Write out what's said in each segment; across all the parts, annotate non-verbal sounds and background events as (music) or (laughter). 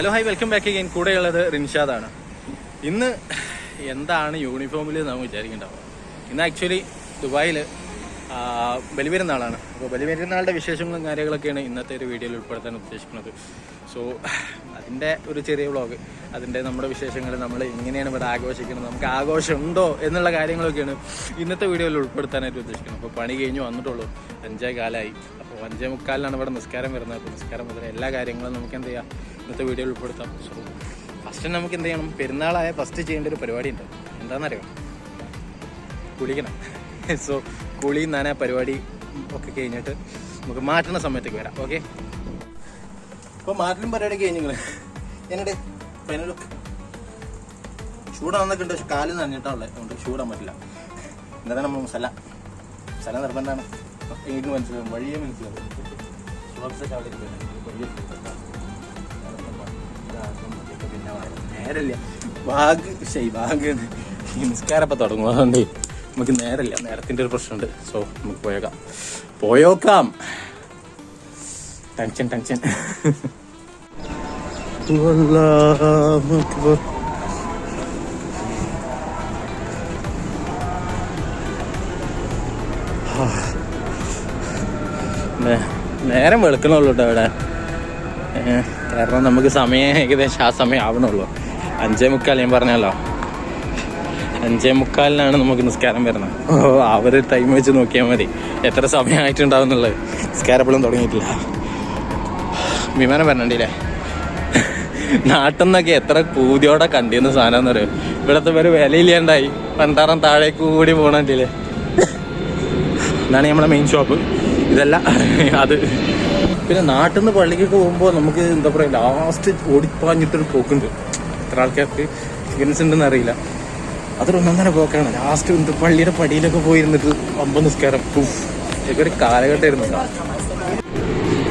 Hello hi welcome back again കൂടെയുള്ളത് റിൻഷാദാണ്. ഇന്ന് എന്താണ് യൂണിഫോമിൽ നമുക്ക് വിചാരിക്കേണ്ടാവുക? ഇന്ന് ആക്ച്വലി ദുബായിൽ ബലിപെരുന്നാളാണ്. അപ്പോൾ ബലിപെരുന്നാളുടെ വിശേഷങ്ങളും കാര്യങ്ങളൊക്കെയാണ് ഇന്നത്തെ ഒരു വീഡിയോയിൽ ഉൾപ്പെടുത്താൻ ഉദ്ദേശിക്കുന്നത്. സോ അതിന്റെ ഒരു ചെറിയ വ്ളോഗ് അതിന്റെ നമ്മുടെ വിശേഷങ്ങൾ നമ്മൾ എങ്ങനെയാണ് ഇവിടെ ആഘോഷിക്കുന്നത് നമുക്ക് ആഘോഷമുണ്ടോ എന്നുള്ള കാര്യങ്ങളൊക്കെയാണ് ഇന്നത്തെ വീഡിയോയിൽ ഉൾപ്പെടുത്താനായിട്ട് ഉദ്ദേശിക്കുന്നത്. അപ്പോൾ പണി കഴിഞ്ഞു വന്നിട്ടുള്ളൂ. അഞ്ചേ കാലമായി അപ്പോൾ അഞ്ചേ മുക്കാലിനാണ് ഇവിടെ നിസ്കാരം വരുന്നത്. അപ്പോൾ നിസ്കാരം മുതൽ എല്ലാ കാര്യങ്ങളും നമുക്ക് എന്ത് ചെയ്യാം? ഇന്നത്തെ വീഡിയോയിൽ ഉൾപ്പെടുത്താം. സോ ഫസ്റ്റ് നമുക്ക് എന്ത് ചെയ്യണം? പെരുന്നാളായ ഫസ്റ്റ് ചെയ്യേണ്ട ഒരു പരിപാടി ഉണ്ട് എന്താണെന്നറിയോ? കുളിക്കണം. (laughs) സോ കുളി നന പരിപാടി ഒക്കെ കഴിഞ്ഞിട്ട് നമുക്ക് മാറ്റുന്ന സമയത്തേക്ക് വരാം. ഓക്കെ അപ്പോൾ മാറ്റിലും പരിപാടി കഴിഞ്ഞ് നിങ്ങൾ എന്നിട്ട് ഫൈനൽ ചൂടാണെന്നൊക്കെ ഉണ്ട് പക്ഷെ കാൽ നനഞ്ഞിട്ടാണുള്ളത്. അതുകൊണ്ട് ചൂടാൻ പറ്റില്ല. എന്താണ് നമ്മൾ മസാല മസാല നിർബന്ധമാണ്. എനിക്ക് മനസ്സിലാവും. വഴിയെ മനസ്സിലാവും. ഇരിക്കുകയാണ്. നേരല്ല ബാഗ് ബാഗ് നിസ്കാരപ്പം തുടങ്ങും അതുകൊണ്ട് നമുക്ക് നേരല്ല നേരത്തിന്റെ ഒരു പ്രശ്നമുണ്ട്. സോ നമുക്ക് പോയേക്കാം. പോയോക്കാം. ടെൻഷൻ ടെൻഷൻ നേരം വെളുക്കണുള്ളൂ കേട്ടോ ഇവിടെ. കാരണം നമുക്ക് സമയം ഏകദേശം ആ സമയം ആവണുള്ളൂ. അഞ്ചേ മുക്കാൽ ഞാൻ പറഞ്ഞല്ലോ. അഞ്ചേ മുക്കാലിനാണ് നമുക്ക് നിസ്കാരം വരുന്നത്. ഓ അവർ ടൈം വെച്ച് നോക്കിയാൽ മതി. എത്ര സമയമായിട്ടുണ്ടാവും എന്നുള്ളത്. നിസ്കാരപ്പോഴും തുടങ്ങിയിട്ടില്ല. വിമാനം വരണണ്ടില്ലേ നാട്ടിൽ നിന്നൊക്കെ എത്ര പൂതിയോടെ കണ്ടിരുന്ന സാധനം എന്ന് പറയും ഇവിടത്തെ പേര് വിലയില്ലാണ്ടായി. പണ്ടാറം താഴേക്ക് കൂടി പോകണില്ലേ ഇതാണ് നമ്മളെ മെയിൻ ഷോപ്പ് ഇതല്ല അത്. പിന്നെ നാട്ടിൽ നിന്ന് പള്ളിക്കൊക്കെ പോകുമ്പോൾ നമുക്ക് എന്താ പറയുക ലാസ്റ്റ് ഓടിപ്പാഞ്ഞിട്ടൊരു പോക്കുണ്ട്. എത്ര ആൾക്കാർക്ക് എക്സ്പീരിയൻസ് ഉണ്ടെന്ന് അറിയില്ല. അതൊരു പോക്കാണ്. ലാസ്റ്റ് പള്ളിയുടെ പടിയിലൊക്കെ പോയിരുന്നിട്ട് അമ്പ നിസ്കാരം. ഒരു കാലഘട്ടമായിരുന്നു.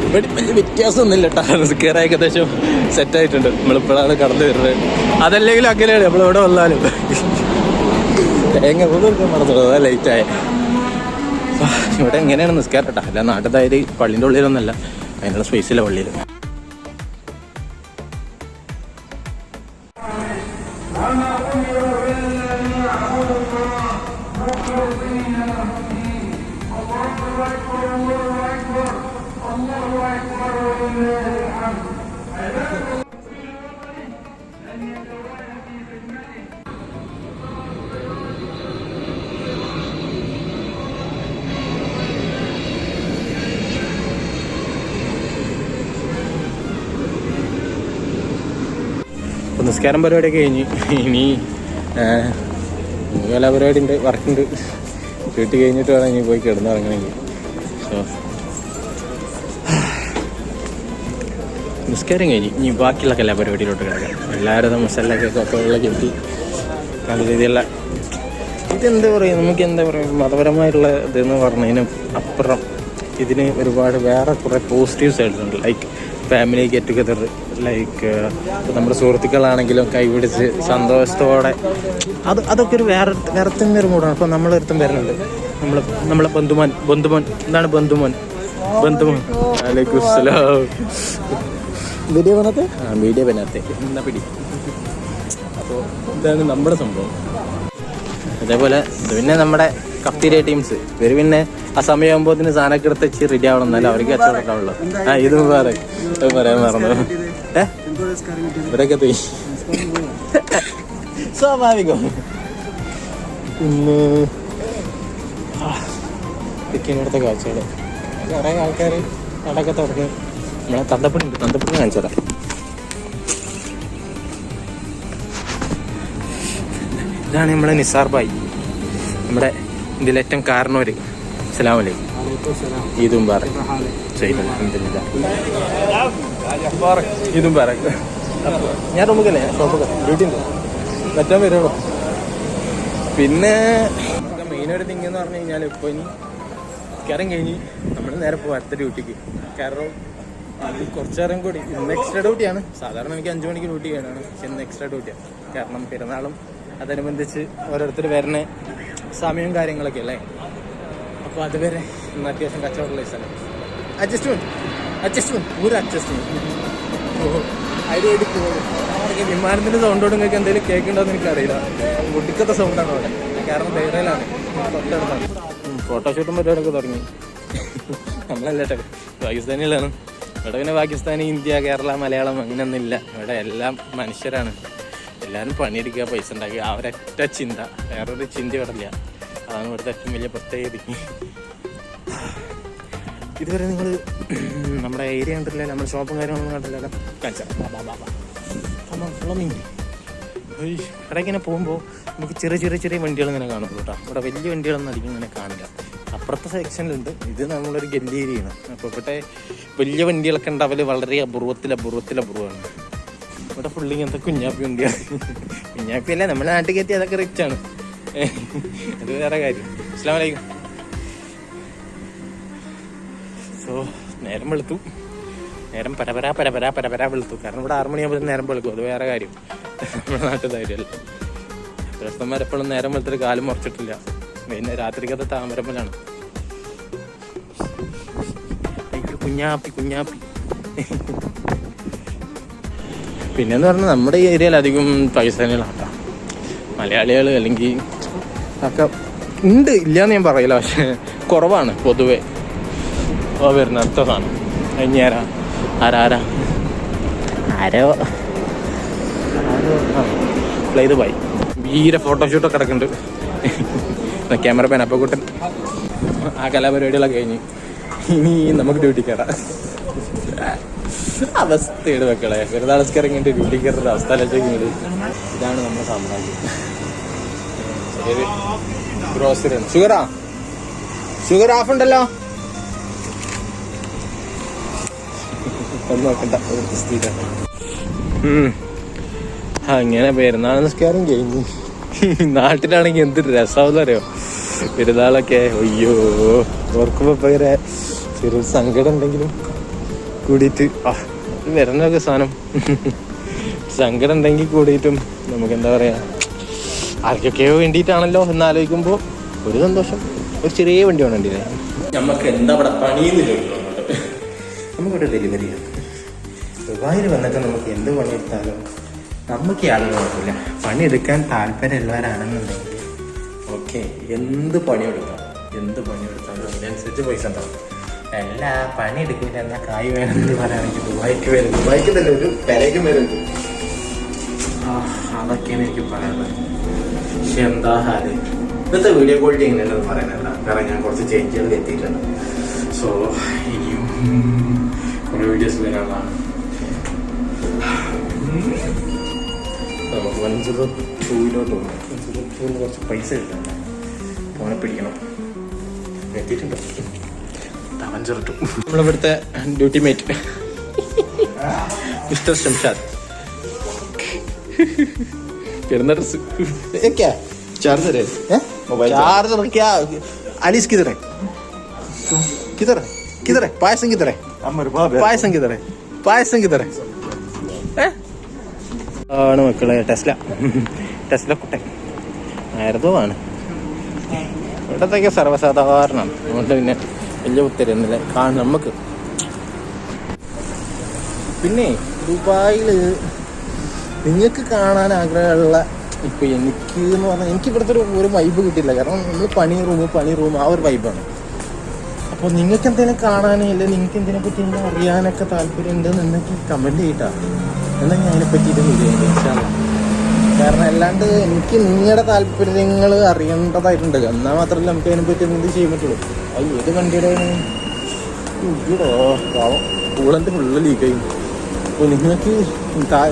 ഇവിടെ വലിയ വ്യത്യാസമൊന്നുമില്ല നിസ്കാരം ഏകദേശം സെറ്റ് ആയിട്ടുണ്ട്. നമ്മളിപ്പോഴാണ് കടന്നു വരുന്നത്. അതല്ലെങ്കിൽ അങ്ങനെയാണ്. നമ്മളിവിടെ വന്നാലും. തേങ്ങ കൊടുക്കാൻ മറന്നുള്ളൂ അതാ ലേറ്റായ ഇവിടെ എങ്ങനെയാണ് നിസ്കാരം? കേട്ടോ. അല്ല നാട്ടിലതായത് പള്ളിന്റെ ഉള്ളിലൊന്നല്ല അതിനുള്ള സ്പേസിലെ പള്ളിയിൽ. നിസ്കാരം പരിപാടിയൊക്കെ കഴിഞ്ഞ്. ഇനി കല പരിപാടി ഉണ്ട് വർക്കുണ്ട്. വീട്ടിൽ കഴിഞ്ഞിട്ട് വേണം ഇനി പോയി കിടന്നിറങ്ങണമെങ്കിൽ. സോ നിസ്കാരം കഴിഞ്ഞ്. ഇനി ബാക്കിയുള്ള കലാപരിപാടിയിലോട്ട് കിടക്കാം. എല്ലാവരും മസാലയൊക്കെ ഉള്ള കെട്ടി നല്ല രീതിയിലുള്ള ഇതെന്താ പറയുക നമുക്ക് എന്താ പറയുക മതപരമായിട്ടുള്ള ഇതെന്ന് പറഞ്ഞതിന് അപ്പുറം ഇതിന് ഒരുപാട് വേറെ കുറേ പോസിറ്റീവ് സൈഡ്സ് ഉണ്ട് like family get together like നമ്മുടെ സുഹൃത്തുക്കളാണെങ്കിലും കൈപിടിച്ച് സന്തോഷത്തോടെ. അത് അതൊക്കെ ഒരു വേറെ വേറെ തന്നെ ഒരു മൂടാണ് അപ്പോൾ നമ്മളൊരുത്തം വരുന്നുണ്ട്. നമ്മൾ നമ്മളെ ബന്ധുമോൻ ബന്ധുമോൻ എന്താണ് ബന്ധുമോൻ? ബന്ധുമോൻ. അലൈക്കും അസ്സലാം വീഡിയോ പണത്തെ ആ വീഡിയോ പനത്തെ എന്നാ പിടി. അപ്പോൾ ഇതാണ് നമ്മുടെ സംഭവം. അതേപോലെ ഇത് പിന്നെ നമ്മുടെ കഫ്തീരിയ ടീംസ്. ഇവർ പിന്നെ ആ സമയമാകുമ്പോൾ സാധനമൊക്കെ എടുത്ത് വെച്ച് റെഡി ആവണം. എന്നാലും അവർക്ക് കച്ചവടക്കാവുള്ളൂ ആ ഇത് ഇത് പറയാൻ മറന്നു. ഇവരൊക്കെ പോയി സ്വാഭാവികം. പിന്നെ ഇവിടുത്തെ കാഴ്ചകൾ കുറേ ആൾക്കാർ നടക്കെ തുടങ്ങി നമ്മളെ തന്തപ്പണി ഉണ്ട്. തന്തപ്പടി കാണിച്ചു തരാം ഇതാണ് നമ്മളെ നിസാർ ബായി. നമ്മുടെ ഇതിലേറ്റവും കാരണവര്. അസ്സലാമു അലൈക്കും. ഈദും അൽഹംദുലില്ലാ. ഈദും ബാറക് ഞാൻ ഡ്യൂട്ടി ഉണ്ട്. വരുള്ളൂ. പിന്നെ മെയിനായിട്ട് തിങ് എന്ന് പറഞ്ഞു കഴിഞ്ഞാൽ ഇപ്പോൾ ഇനി കയറും കഴിഞ്ഞ് നമ്മൾ നേരെ പോകും അടുത്ത ഡ്യൂട്ടിക്ക്. കാരണം അത് കുറച്ച് നേരം കൂടി. ഇന്ന് എക്സ്ട്രാ ഡ്യൂട്ടിയാണ് സാധാരണ എനിക്ക് അഞ്ചു മണിക്ക് ഡ്യൂട്ടി ചെയ്യണമാണ് പക്ഷെ ഇന്ന് എക്സ്ട്രാ ഡ്യൂട്ടിയാണ് കാരണം പെരുന്നാളും അതനുബന്ധിച്ച് ഓരോരുത്തർ വരുന്ന സമയവും കാര്യങ്ങളൊക്കെ അല്ലേ? അപ്പോൾ അതുവരെ ഇന്ന് അത്യാവശ്യം കച്ചവടമുള്ള സ്ഥലം. അഡ്ജസ്റ്റ്മെന്റ് അഡ്ജസ്റ്റ്മെന്റ് ഒരു അഡ്ജസ്റ്റ്മെന്റ് അതിലേക്ക് പോകും. വിമാനത്തിന്റെ സൗണ്ടോട് നിങ്ങൾക്ക് എന്തെങ്കിലും കേൾക്കണ്ടോന്ന് എനിക്കറിയില്ല. ഒടുക്കത്തെ സൗണ്ടാണ് അവിടെ. കാരണം തൊട്ടടുത്താണ്. ഫോട്ടോഷൂട്ടും പരിപാടിയൊക്കെ തുടങ്ങി. നമ്മളല്ലേ പാകിസ്ഥാനിലാണ്. ഇവിടെ പിന്നെ പാകിസ്ഥാനി ഇന്ത്യ കേരള മലയാളം അങ്ങനെയൊന്നുമില്ല. ഇവിടെ എല്ലാം മനുഷ്യരാണ്. എല്ലാവരും പണിയെടുക്കുക പൈസ ഉണ്ടാക്കുക. അവരൊറ്റ ചിന്ത. വേറൊരു ചിന്ത ഇവിടെ ഇല്ല അതാണ് ഇവിടുത്തെ ഏറ്റവും വലിയ പ്രത്യേകത. ഇതുവരെ നിങ്ങൾ നമ്മുടെ ഏരിയ കണ്ടില്ല നമ്മുടെ ഷോപ്പും കാര്യങ്ങളൊന്നും കണ്ടില്ലല്ലോ കാണിച്ചു ഇവിടെ ഇങ്ങനെ പോകുമ്പോൾ നമുക്ക് ചെറിയ ചെറിയ ചെറിയ വണ്ടികൾ ഇങ്ങനെ കാണുള്ളൂ കേട്ടോ ഇവിടെ വലിയ വണ്ടികളൊന്നും അധികം ഇങ്ങനെ കാണില്ല. അപ്പുറത്തെ സെക്ഷനിലുണ്ട് ഇത് നമ്മളൊരു ഗല്ലി ഏരിയയാണ് അപ്പോൾ ഇവിടെ വലിയ വണ്ടികളൊക്കെ ഉണ്ടാവൽ വളരെ അപൂർവത്തിൽ അപൂർവത്തിൽ അപൂർവമാണ്. ഇവിടെ ഫുള്ള് ഇങ്ങനത്തെ കുഞ്ഞാപ്പി വണ്ടിയാണ് കുഞ്ഞാപ്പി അല്ല നമ്മുടെ നാട്ടിൽ കയറ്റി അതൊക്കെ റിച്ച് ആണ്. അത് വേറെ കാര്യം. അസ്സാം വലൈക്കും സോ നേരം വെളുത്തു. നേരം പരപര പരപര പരപര വെളുത്തു. കാരണം ഇവിടെ ആറ് മണിയാകുമ്പോൾ നേരം വെളുക്കും. അത് വേറെ കാര്യം. നമ്മുടെ നാട്ടിൽ ധൈര്യമല്ല പ്രശ്നന്മാർ എപ്പോഴും നേരം വെളുത്തിട്ട് കാലം മുറച്ചിട്ടില്ല. പിന്നെ രാത്രിക്കത്തെ താമരമ്പലാണ് കുഞ്ഞാപ്പി കുഞ്ഞാപ്പി. പിന്നെന്ന് പറഞ്ഞാൽ നമ്മുടെ ഈ ഏരിയയിൽ അധികം പാകിസ്ഥാനികളാണ് കേട്ടോ മലയാളികൾ അല്ലെങ്കിൽ ഒക്കെ ഉണ്ട് ഇല്ലയെന്ന് ഞാൻ പറയില്ല പക്ഷേ കുറവാണ് പൊതുവെ. ഓ വരുന്ന അടുത്ത സാധനം. ആരാരാ? ആരോ? ആരോ? പ്ലേ ഇത് പോയി വീര ഫോട്ടോഷൂട്ടൊക്കെ കിടക്കുന്നുണ്ട് ക്യാമറമാൻ കൂട്ടൻ. ആ കലാപരിപാടികളൊക്കെ കഴിഞ്ഞ്. ഇനി നമുക്ക് ഡ്യൂട്ടി കയറാം അവസ്ഥയുടെ മക്കളെ. വെറുതെ നമസ്കാരം വീട്ടിൽ ഡ്യൂട്ടി കയറുന്ന അവസ്ഥ അല്ലെങ്കിൽ ഇതാണ് നമ്മുടെ സാമ്രാജ്യം. ഷുഗറാ ഷുഗർ ഓഫ് ഉണ്ടല്ലോ? അങ്ങനെ പെരുന്നാൾ നിസ്കാരം കഴിഞ്ഞു. നാട്ടിലാണെങ്കിൽ എന്ത് രസമാണെന്ന് അറിയോ? പെരുന്നാളൊക്കെ അയ്യോ ഓർക്കുമ്പോ ഭയങ്കര ചെറിയ സങ്കടം ഉണ്ടെങ്കിലും കൂടിയിട്ട്. ആ ഇത് വരുന്നൊക്കെ സാധനം. സങ്കടം ഉണ്ടെങ്കിൽ കൂടിയിട്ടും നമുക്ക് എന്താ പറയാ ആർക്കൊക്കെയോ വേണ്ടിയിട്ടാണല്ലോ എന്ന് ആലോചിക്കുമ്പോൾ ഒരു സന്തോഷം ഒരു ചെറിയ വണ്ടി വേണണ്ടില്ലേ നമുക്ക് എന്താ അവിടെ പണിയുന്നില്ല നമുക്കിവിടെ ഡെലിവറി ചെയ്യാം ദുബായിൽ വന്നിട്ട് നമുക്ക് എന്ത് പണിയെടുത്താലും നമുക്ക് യാതൊരു കുഴപ്പമില്ല. പണിയെടുക്കാൻ താല്പര്യമുള്ളവരാണെന്നുണ്ടെങ്കിൽ ഓക്കെ എന്ത് പണിയെടുക്കാം എന്ത് പണിയെടുത്താലും അതിനനുസരിച്ച് പൈസ ഉണ്ടാവും. അല്ല പണിയെടുക്കില്ല എന്നാ കായ് വേണമെന്ന് പറയുകയാണെങ്കിൽ ദുബായിക്ക് വരും ദുബായിക്ക് തന്നെ ഒരു പെരയ്ക്കും വരും ആ, അതൊക്കെയാണ് എനിക്ക് പറയാനുള്ളത്. പക്ഷെ എന്താ ഹാൽ? ഇന്നത്തെ വീഡിയോ ക്വാളിറ്റി എങ്ങനെയാണെന്ന് പറയാനല്ല. കാരണം ഞാൻ കുറച്ച് ചേഞ്ചുകൾ എത്തിയിട്ടുണ്ട്. സോ ഇനിയും കുറേ വീഡിയോസ് വരാനുള്ളതാണ്. നമുക്ക് വൺ സീറോ ടൂവിലോട്ട് പോകാം. വൺ സീറോ ടൂവിന് കുറച്ച് പൈസ കിട്ടാൻ ഫോനെ പിടിക്കണം. എത്തിയിട്ടുണ്ട്. വൺ സീറോ ടു നമ്മളിവിടുത്തെ ഡ്യൂട്ടി മേറ്റ് മിസ്റ്റർ ഷംഷാദ് कितना ड्रेस ये क्या चार्जर है हैं? चार्जर क्या अलिस किधर है किधर है किधर है पायसम किधर है പായസം കിതറേ പായസം കിതറേ ആണ് മക്കളെ ടെസ്ല ടെസ്ല കുട്ടൻ ആയിരത്തോ ആണ് ഇവിടത്തേക്ക് സർവ്വസാധാരണമാണ് അതുകൊണ്ട് പിന്നെ വലിയ ഉത്തരന്നില്ല കാണും നമുക്ക്. പിന്നെ ദുബായിൽ നിങ്ങൾക്ക് കാണാൻ ആഗ്രഹമുള്ള ഇപ്പൊ എനിക്ക് എന്ന് പറഞ്ഞാൽ എനിക്ക് ഇവിടുത്തെ ഒരു ഒരു വൈബ് കിട്ടില്ല കാരണം നമ്മൾ പണി റൂം പണി റൂം ആ ഒരു വൈബാണ് അപ്പോൾ നിങ്ങൾക്ക് എന്തെങ്കിലും കാണാനേ ഇല്ല. നിങ്ങൾക്ക് എന്തിനെ പറ്റി അറിയാനൊക്കെ താല്പര്യം ഉണ്ടെന്നുണ്ടെങ്കിൽ കമന്റ് ചെയ്യട്ടാ എന്നാൽ ഞാൻ അതിനെ പറ്റിയിട്ട് വീഡിയോ കാരണം അല്ലാണ്ട് എനിക്ക് നിങ്ങളുടെ താല്പര്യങ്ങൾ അറിയേണ്ടതായിട്ടുണ്ട്. എന്നാൽ മാത്രമല്ല നമുക്ക് അതിനെ പറ്റി എന്ത് ചെയ്യാൻ പറ്റുള്ളൂ? അത് ഏത് വണ്ടിയുടെ ഇയ്യോ പാവം. കൂളന്റെ ഫുള്ള് ലീക്കായി അപ്പോൾ നിങ്ങൾക്ക്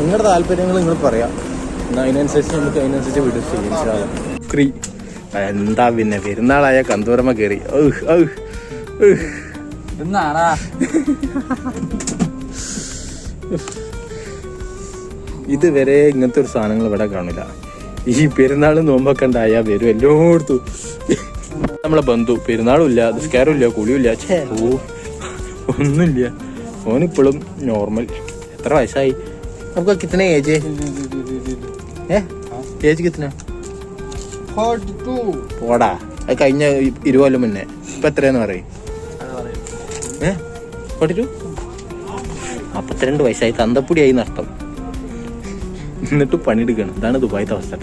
നിങ്ങളുടെ താല്പര്യങ്ങൾ നിങ്ങൾ പറയാം. എന്നാൽ അതിനനുസരിച്ച് നമുക്ക് അതിനനുസരിച്ച് വീഡിയോ ചെയ്യാം ഫ്രീ എന്താ പിന്നെ പെരുന്നാളായ കന്തൂരമ്മ കയറി ഔഹ് ഔഹ് ഔ. എന്നാടാ (laughs) ഇതുവരെ ഇങ്ങനത്തെ ഒരു സാധനങ്ങൾ ഇവിടെ കാണില്ല ഈ പെരുന്നാൾ നോമ്പൊക്കെ ഉണ്ടായാൽ വരും എല്ലായിടത്തും. നമ്മളെ ബന്ധു പെരുന്നാളും ഇല്ല കുളിയുമില്ല. ഓ ഒന്നുമില്ല. ഓനിപ്പോഴും നോർമൽ എത്ര വയസ്സായി? നമുക്ക് കിത്തന ഏജ് ഏജ് കിത്തന പോടാ. അത് കഴിഞ്ഞ ഇരുപത് മുന്നേ. ഇപ്പൊ എത്രയാന്ന് പറയും. ഏ? ഫോർട്ടി ടു അപ്പത്തിരണ്ട് വയസ്സായി. തന്തപ്പൊടിയായി നഷ്ടം. എന്നിട്ട് പണിയെടുക്കണം. ഇതാണ് ദുബായിത്തെ അവസ്ഥ.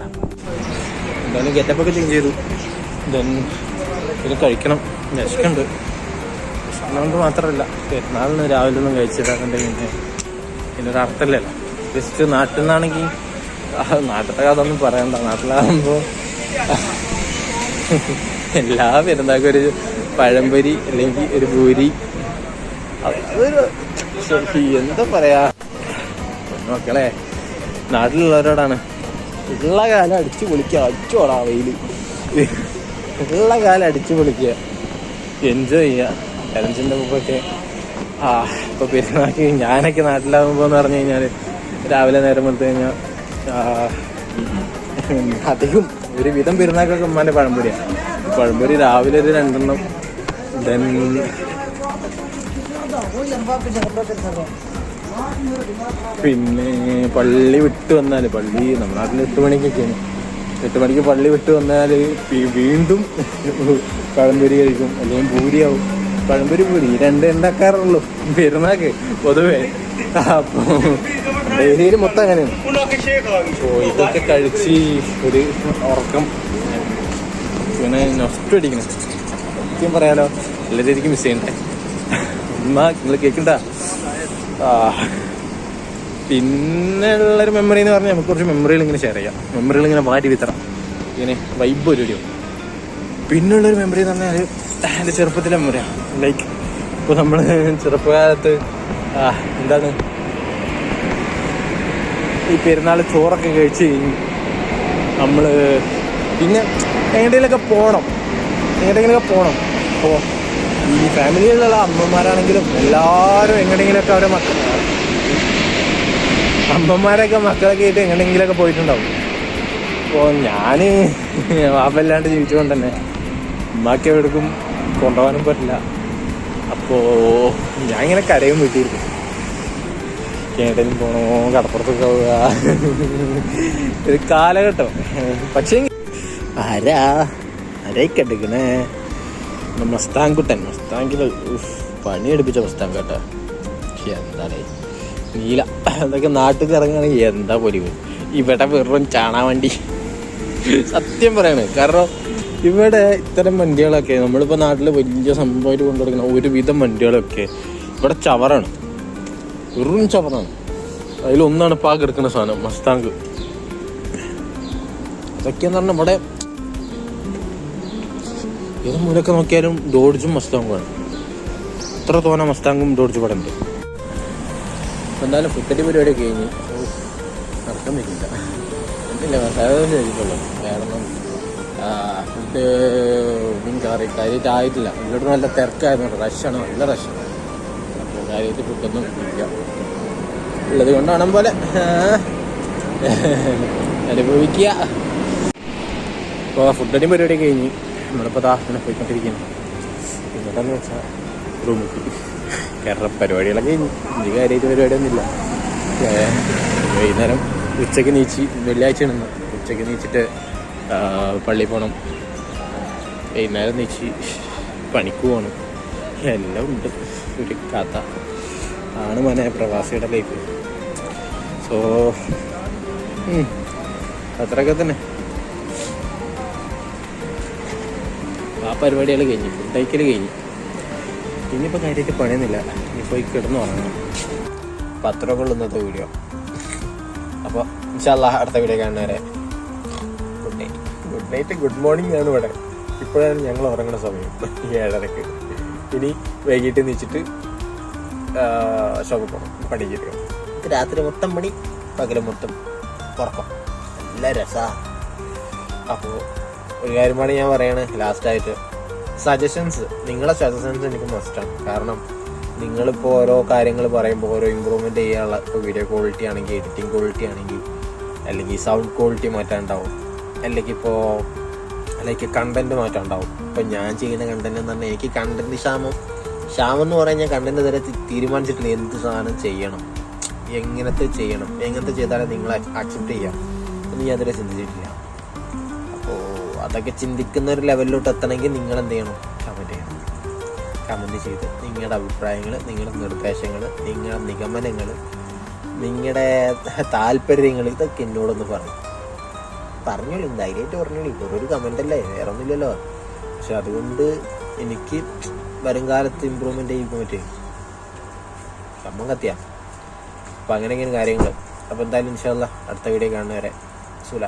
എന്തായാലും ഗെറ്റപ്പ് ഒക്കെ ചേഞ്ച് ചെയ്തു. ദെൻ കഴിക്കണം. വിശക്കുണ്ട് വിശക്കുന്നതുകൊണ്ട് മാത്രമല്ല. പെരുന്നാളിന് രാവിലെ ഒന്നും കഴിച്ചിട്ടാണെങ്കിൽ പിന്നെ ഇതിനൊരു അർത്ഥമില്ലല്ലോ. ജസ്റ്റ് നാട്ടിൽ നിന്നാണെങ്കിൽ നാട്ടിലത്തെ കഥ ഒന്നും പറയണ്ട. നാട്ടിലാകുമ്പോൾ എല്ലാ പെരുന്നാൾക്കും ഒരു പഴംപൊരി അല്ലെങ്കിൽ ഒരു പൂരി. അതൊരു എന്താ പറയാ? മക്കളെ നാട്ടിലുള്ളവരോടാണ്. ഉള്ള കാലം അടിച്ചു പൊളിക്കുക. അടിച്ചോടാ വെയിൽ. ഉള്ള കാലം അടിച്ചു പൊളിക്കുക. എൻജോയ് ചെയ്യുക. കരഞ്ചിന്റെ മുമ്പൊക്കെ ആ ഇപ്പൊ പെരുന്നാൾക്ക് ഞാനൊക്കെ നാട്ടിലാകുമ്പോൾ എന്ന് പറഞ്ഞു കഴിഞ്ഞാൽ രാവിലെ നേരം എടുത്തു കഴിഞ്ഞാൽ അധികം ഒരു വിധം പെരുന്നാക്കൊക്കെ ഉമ്മാന്റെ പഴംപൊരിയാണ് പഴംപൊരി രാവിലെ ഒരു രണ്ടെണ്ണം ദെൻ പിന്നെ പള്ളി വിട്ട് വന്നാൽ പള്ളി നമ്മുടെ നാട്ടിൽ എട്ട് മണിക്കൊക്കെയാണ്. എട്ട് മണിക്ക് പള്ളി വിട്ട് വന്നാൽ വീണ്ടും (laughs) പഴംപൊരി കഴിക്കും. അല്ലെങ്കിൽ പൂരിയാവും. പഴംപൊരി പൂരി. രണ്ട് ഉണ്ടാക്കാറുള്ളൂ പെരുന്നാക്ക് പൊതുവേ. അപ്പോൾ ഡെയിലിയിൽ മൊത്തം അങ്ങനെയാണ്. ഇതൊക്കെ കഴിച്ച് ഒരു ഉറക്കം. പിന്നെ നൊസ്റ്റ് അടിക്കണം. സത്യം പറയാലോ. രീതിക്ക് മിസ് ചെയ്യണ്ടേ എന്നാ നിങ്ങൾ കേൾക്കണ്ട? പിന്നെ ഉള്ളൊരു മെമ്മറി എന്ന് പറഞ്ഞാൽ നമുക്ക് കുറച്ച് മെമ്മറികൾ ഇങ്ങനെ ഷെയർ ചെയ്യാം. മെമ്മറികൾ ഇങ്ങനെ മാറ്റി വിത്തറാം ഇങ്ങനെ വൈബ് ഒരു പിന്നുള്ളൊരു മെമ്മറി എന്ന് പറഞ്ഞാൽ എന്റെ ചെറുപ്പത്തിലെ മെമ്മറിയാണ് ലൈക്ക് ഇപ്പോൾ നമ്മൾ ചെറുപ്പകാലത്ത് എന്താണ്? ഈ പെരുന്നാൾ ചോറൊക്കെ കഴിച്ച് നമ്മൾ പിന്നെ എങ്ങോട്ടെങ്കിലൊക്കെ പോകണം എങ്ങോട്ടെങ്കിലൊക്കെ പോകണം അപ്പോൾ ഈ ഫാമിലിയിലുള്ള അമ്മമാരാണെങ്കിലും എല്ലാവരും എങ്ങനെയെങ്കിലുമൊക്കെ അവരെ മക്കൾ അമ്മമാരൊക്കെ മക്കളൊക്കെ ആയിട്ട് എങ്ങനെയെങ്കിലുമൊക്കെ പോയിട്ടുണ്ടാവും. അപ്പോൾ ഞാൻ വാപ്പല്ലാണ്ട് ജീവിച്ചുകൊണ്ട് തന്നെ ഉമ്മാക്കി എവിടേക്കും കൊണ്ടുപോകാനും പറ്റില്ല. അപ്പോൾ ഞാൻ ഇങ്ങനെ കരയും വീട്ടിയിരിക്കും കേട്ടലും പോണോ കടപ്പുറത്തൊക്കെ പോവുക. ഒരു കാലഘട്ടം. പക്ഷേ ആരാ? ആരായി എടുക്കണേ മസ്താങ്കുട്ടൻ മസ്താങ്കിൽ പണിയെടുപ്പിച്ച മസ്താങ്ക് കേട്ടോ എന്താടേ. നീല. അതൊക്കെ നാട്ടിൽ ഇറങ്ങുകയാണെങ്കിൽ എന്താ പൊലിവ്. ഇവിടെ വെറും ചാണാ വണ്ടി സത്യം പറയാണ്. കാരണം ഇവിടെ ഇത്തരം വണ്ടികളൊക്കെ നമ്മളിപ്പോൾ നാട്ടിൽ വലിയ സംഭവമായിട്ട് കൊണ്ടുകൊടുക്കുന്ന ഒരുവിധം വണ്ടികളൊക്കെ ഇവിടെ ചവറാണ്. വെറും ചവറാണ്. അതിലൊന്നാണ് പാകെടുക്കുന്ന സാധനം മസ്താങ്ക് അതൊക്കെയെന്ന് പറഞ്ഞാൽ ഇവിടെ ഏത് മൂലൊക്കെ നോക്കിയാലും ഡോഡ്ജും മസ്താങ്കുമാണ് എത്ര തോന മസ്താങ്കും ഡോഡ്ജും ഇവിടെ ഉണ്ട്. എന്തായാലും ഫുക്കറ്റ് പരിപാടി കഴിഞ്ഞ്. നടക്കാൻ പറ്റില്ല. കഴിക്കുള്ളൂ കാരണം ഫുഡ് മീൻ കറി കാര്യമായിട്ട് ആയിട്ടില്ല. ഇവിടെ നല്ല തിരക്കായിരുന്നു. റഷാണ് നല്ല റഷാണ് അപ്പോൾ കാര്യമായിട്ട് ഫുഡൊന്നും ഇല്ല. ഉള്ളത് കൊണ്ടാണ് പോലെ അനുഭവിക്കുക. ഇപ്പോൾ ഫുഡടി പരിപാടി കഴിഞ്ഞ്. നമ്മളിപ്പോൾ ദാ ഇങ്ങനെ പോയിക്കൊണ്ടിരിക്കുന്നു. എന്നിട്ടെന്ന് വെച്ചാൽ റൂമിൽ കാരണം പരിപാടികളൊക്കെ ഇനി കാര്യമായിട്ട് പരിപാടിയൊന്നുമില്ല. വൈകുന്നേരം ഉച്ചയ്ക്ക് നീച്ചി വെള്ളിയാഴ്ച ആണ് ഉച്ചയ്ക്ക് നീച്ചിട്ട് പള്ളി പോകണം വൈകുന്നേരം നീച്ചി പണിക്ക് പോകണം എല്ലാം ഉണ്ട്. ഒരു കഥ. ആണ് മോനെ പ്രവാസിയുടെ ലൈഫ് സോ അത്രയൊക്കെ തന്നെ. പരിപാടികൾ കഴിഞ്ഞു. ഫുഡൈക്കൽ കഴിഞ്ഞു. ഇനിയിപ്പോൾ കാര്യമായിട്ട് പണിയൊന്നുമില്ല. ഇനി പോയി കിടന്നു ഉറങ്ങണം. അപ്പം അത്രയൊക്കെ ഉള്ളൂ ഇന്നത്തെ വീഡിയോ. അപ്പോൾ ഇൻഷാല്ല അടുത്ത വീഡിയോ കാണുന്നവരെ good night good night good morning ആണ് ഇവിടെ. ഇപ്പോഴാണ് ഞങ്ങൾ ഉറങ്ങുന്ന സമയം. ഏഴരക്ക്. ഇനി വൈകിട്ട് നീച്ചിട്ട് ഷോപ്പിൽ പോകണം പണിക്ക് രാത്രി മൊത്തം പണി പകൽ മൊത്തം ഉറക്കം. നല്ല രസ. അപ്പോൾ ഒരു കാര്യമാണ് ഞാൻ പറയണേ. ലാസ്റ്റായിട്ട് സജഷൻസ് നിങ്ങളുടെ സജഷൻസ് എനിക്ക് മസ്റ്റാണ് കാരണം നിങ്ങളിപ്പോൾ ഓരോ കാര്യങ്ങൾ പറയുമ്പോൾ ഓരോ ഇമ്പ്രൂവ്മെന്റ് ചെയ്യാനുള്ള ഇപ്പോൾ വീഡിയോ ക്വാളിറ്റി ആണെങ്കിൽ എഡിറ്റിംഗ് ക്വാളിറ്റി ആണെങ്കിൽ അല്ലെങ്കിൽ സൗണ്ട് ക്വാളിറ്റി മാറ്റാനുണ്ടാവും. അല്ലെങ്കിൽ ഇപ്പോൾ അല്ലെങ്കിൽ കണ്ടന്റ് മാറ്റാനുണ്ടാവും. ഇപ്പം ഞാൻ ചെയ്യുന്ന കണ്ടന്റ് എന്ന് പറഞ്ഞാൽ എനിക്ക് കണ്ടന്റ് ക്ഷാമം. ക്ഷാമം എന്ന് പറഞ്ഞാൽ കണ്ടന്റ് ഇതുവരെ തീരുമാനിച്ചിട്ടില്ല. എന്ത് സാധനം ചെയ്യണം? എങ്ങനത്തെ ചെയ്യണം? എങ്ങനത്തെ ചെയ്താലേ നിങ്ങളെ അക്സെപ്റ്റ് ചെയ്യാം? എന്ന് ഞാൻ അതിനെ ചിന്തിച്ചിട്ടില്ല. അതൊക്കെ ചിന്തിക്കുന്ന ഒരു ലെവലിലോട്ട് എത്തണമെങ്കിൽ നിങ്ങൾ എന്ത് ചെയ്യണം? കമന്റ് ചെയ്യണം. കമന്റ് ചെയ്ത് നിങ്ങളുടെ അഭിപ്രായങ്ങൾ നിങ്ങളുടെ നിർദ്ദേശങ്ങൾ നിങ്ങളുടെ നിഗമനങ്ങൾ നിങ്ങളുടെ താല്പര്യങ്ങൾ ഇതൊക്കെ എന്നോടൊന്ന് പറഞ്ഞു. പറഞ്ഞോളൂ ധൈര്യമായിട്ട് പറഞ്ഞോളി. ഒരു കമന്റ് അല്ലേ? വേറെ ഒന്നുമില്ലല്ലോ പക്ഷെ അതുകൊണ്ട് എനിക്ക് വരും കാലത്ത് ഇമ്പ്രൂവ്മെന്റ് ചെയ്യുമ്പോൾ പറ്റും. സംഭവം കത്തിയാ. അപ്പം അങ്ങനെ ഇങ്ങനെ കാര്യങ്ങൾ അപ്പോൾ എന്തായാലും ഇൻഷാല്ല അടുത്ത വീഡിയോ കാണുന്നവരെ. സുല.